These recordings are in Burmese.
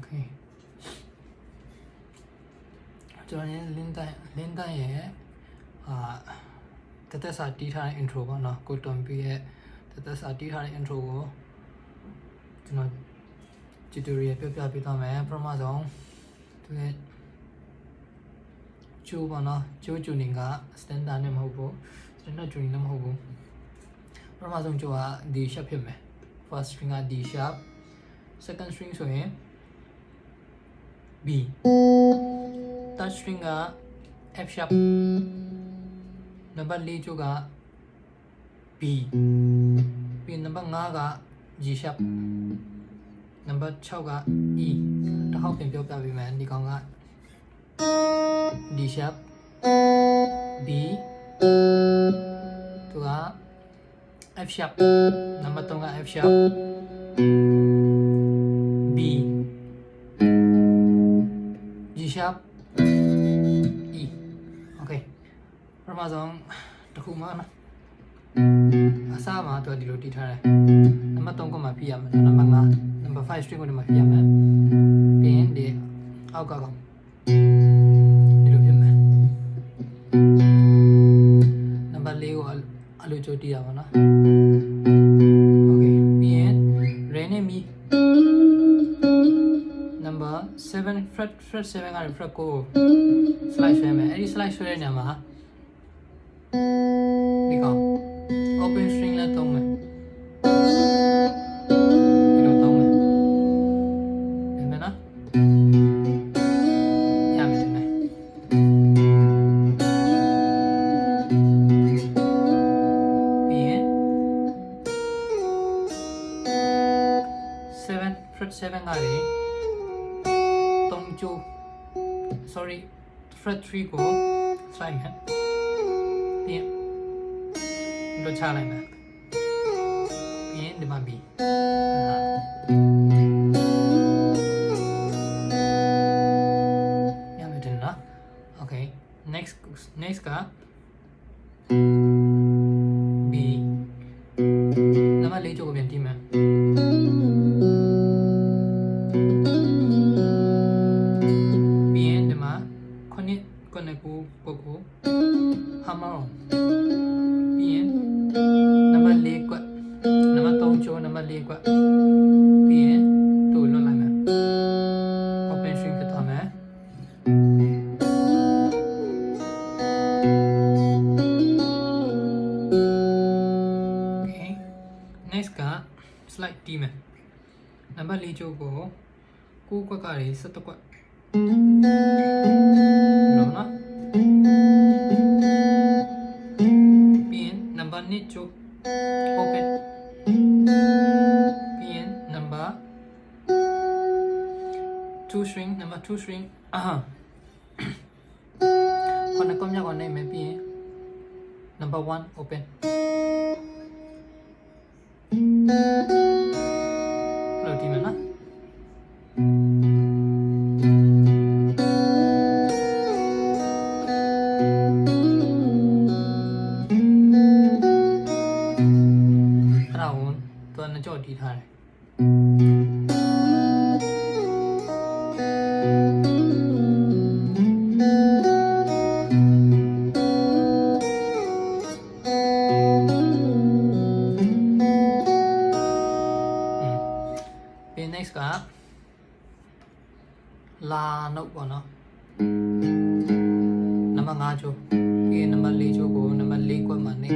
okay ကျွန်တော်လည်းလင်းတန်လင်းတန်ရဲ့အာတသက်စာတီးထားတဲ့ intro ပေါ့နော်ကိုတွန်ပြီးရဲ့တသက်စာတီးထားတဲ့ intro ကိုကျွန်တော် tutorial ပြပြပေးသွားမယ်ပထမဆုံးသူရဲ့ကျိုးပေါ့နော်ကျိုး tuning က standard နဲ့မဟုတ်ဘူး standard tuning လည်းမဟုတ်ဘူးပထမဆုံးကျိုးက D sharp ဖြစ်မယ် first string က D sharp second string ဆိုရင် B third string က F sharp နံပါတ်4ကျိုးက B ပြီးနံပါတ်5က G sharp နံပါတ်6က E တစ်ခေါက်ပြန်ပြောပြပေးမယ်ဒီကောင်က D sharp B သူက F sharp နံပါတ်3က F sharp မဆုံးတစ်ခုမှနော်အစားမှာသူကဒီလိုတည်ထားတယ်နံပါတ်3ကမှပြရမယ်နံပါတ်5နံပါတ်5 string ကိုဒီမှာပြရမယ်ပြီးရင်ဒီအောက်ကကောင်ဒီလိုပြမယ်နံပါတ်4ကိုအလိုချိုးတည်ရပါနော် okay ပြီးရင် re နဲ့ mi number 7 fret fret 7ကနေ fret ကို slide ဆွဲမယ်အဲ့ဒီ slide ဆွဲတဲ့နေရာမှာ ဒီကောင် open string လည်းသုံးမယ်ဒီလိုသုံးမယ်ဒီမယ်နော်ရမယ်ဒီမယ်ပြီးရင်7 fret 7ကနေ3ကျိုး sorry fret 3ကို slide မယ် ပြီးရင်လွတ်ချလိုက်မယ်ပြီးရင်ဒီမှာ B ရ 9ကွက်ကနေ17ကွက်လုံးနော်ပြီးရင်နံပါတ်2ကျိုး open ပြီးရင်နံပါတ်2 string နံပါတ်2 string အာခေါင်းကောင်မြောက်ကနေမယ်ပြီးရင် number 1 open သူကနှစ်ကြော့တီးထားတယ်อืมပြီး next ကလာနုတ်ပေါ့နော်နံပါတ်5ချိုးပြီးရင်နံပါတ်4ချိုးကိုနံပါတ်4ကွက်မှာနေ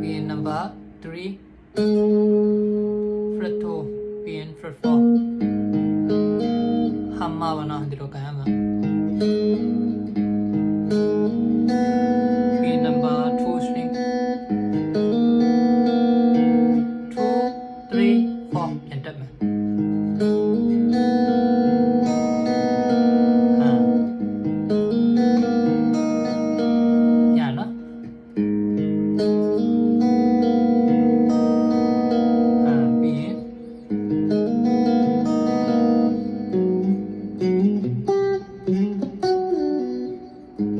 ပြီးရင်နံပါတ်3 fret 2ပြီးရင် fret 4 hammer ပါနော်ဒီလို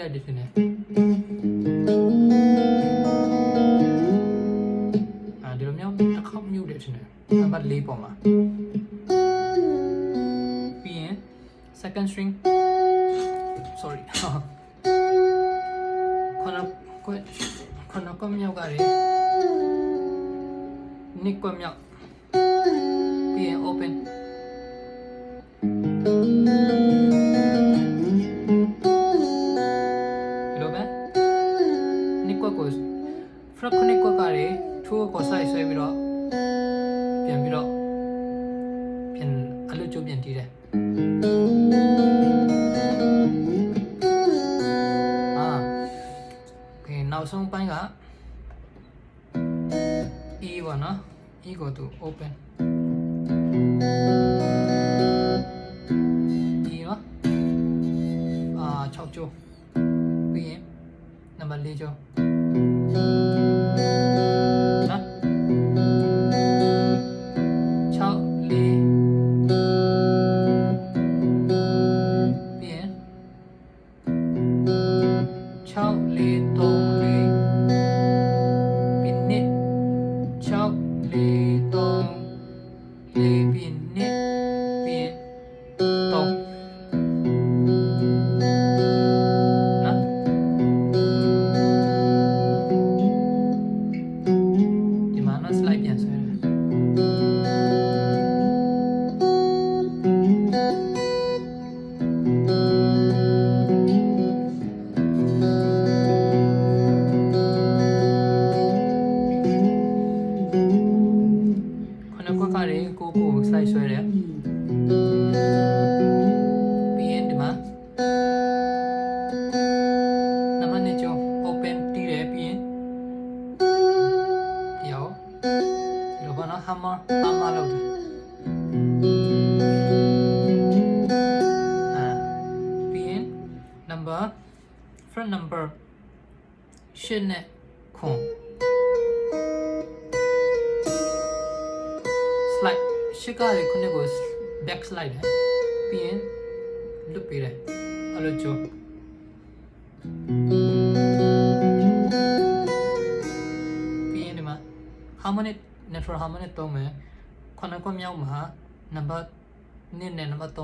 လိုက်တယ်ထင်တယ်အဲဒီလိုမျိုးတစ်ခေါက်မြုပ်တယ်ထင်တယ်နံပါတ်၄ပေါ်မှာပြီးရင် second string sorry ခဏကွက်ခဏကွက်မြောက်ကလည်းနိကွက်မြောက်ပြီးရင် open ပြန်ပြီးတော့ပြန်အလွတ်ကျုပ်ပြန်တီးတယ်အာခေနောက်ဆုံးပိုင်းက E ပေါ့နော် E ကိုသူ open E နော်အာ6ကျုပ်ပြီးရင်နံပါတ်4ကျုပ် 6 4 3 ရှင်းနဲ့ခွန် slide ရှစ်ကရခုနှစ်ကို back slide တယ်ပြီးရင်လွတ်ပေးတယ်အဲ့လိုကြိုးပြီးရင်ဒီမှာ harmonic natural harmonic သုံးမယ်ခုနှစ်ခွမြောက်မှာနံပါတ်1နဲ့နံပါတ်3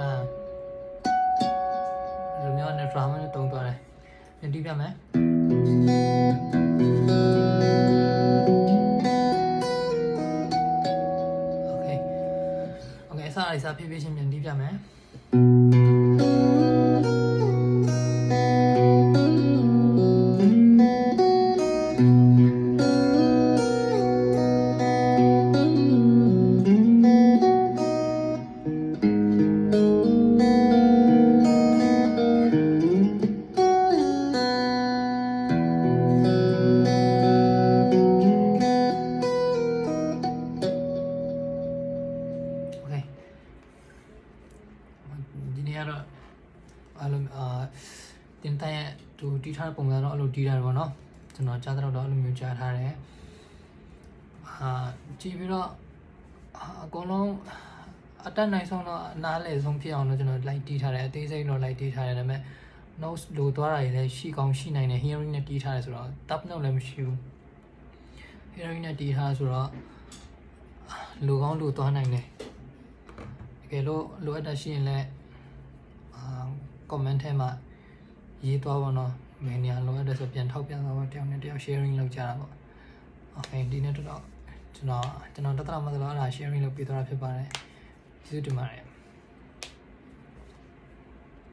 အာ drum နဲ့တုံးသွားတယ်။ပြန်တီးပြမယ်။ Okay. Okay အစားအစာဖြည်းဖြည်းချင်းပြန်တီးပြမယ်။ တဲ့ပုံစံတော့အဲ့လိုတီးထားတယ်ပေါ့နော်ကျွန်တော်ကြားတော့တော့အဲ့လိုမျိုးကြားထားတယ်အာကြည့်ပြီးတော့အာအကုန်လုံးအတက်နိုင်ဆုံးတော့အနားလေဆုံးဖြစ်အောင်တော့ကျွန်တော် light တီးထားတယ်အသေးစိတ်တော့ light တီးထားတယ်ဒါပေမဲ့ nose လိုသွားတာတွေလည်းရှိကောင်းရှိနိုင်တယ် hearing နဲ့တီးထားတယ်ဆိုတော့ tap note လည်းမရှိဘူး hearing နဲ့တီးထားဆိုတော့လိုကောင်းလိုသွားနိုင်တယ်တကယ်လို့လိုအပ်တာရှိရင်လည်းအာ comment ထဲမှာရေးသွားပါတော့ မင်းညာလိုအပ်တယ်ဆိုပြန်ထောက်ပြန်သွားပါတယောက်နဲ့တယောက် sharing လုပ်ကြတာပေါ့ okay ဒီနေ့တော့ကျွန်တော်ကျွန်တော်တတရမသလားအဲ့ဒါ sharing လုပ်ပေးသွားတာဖြစ်ပါတယ်ကျေးဇူးတင်ပါတယ်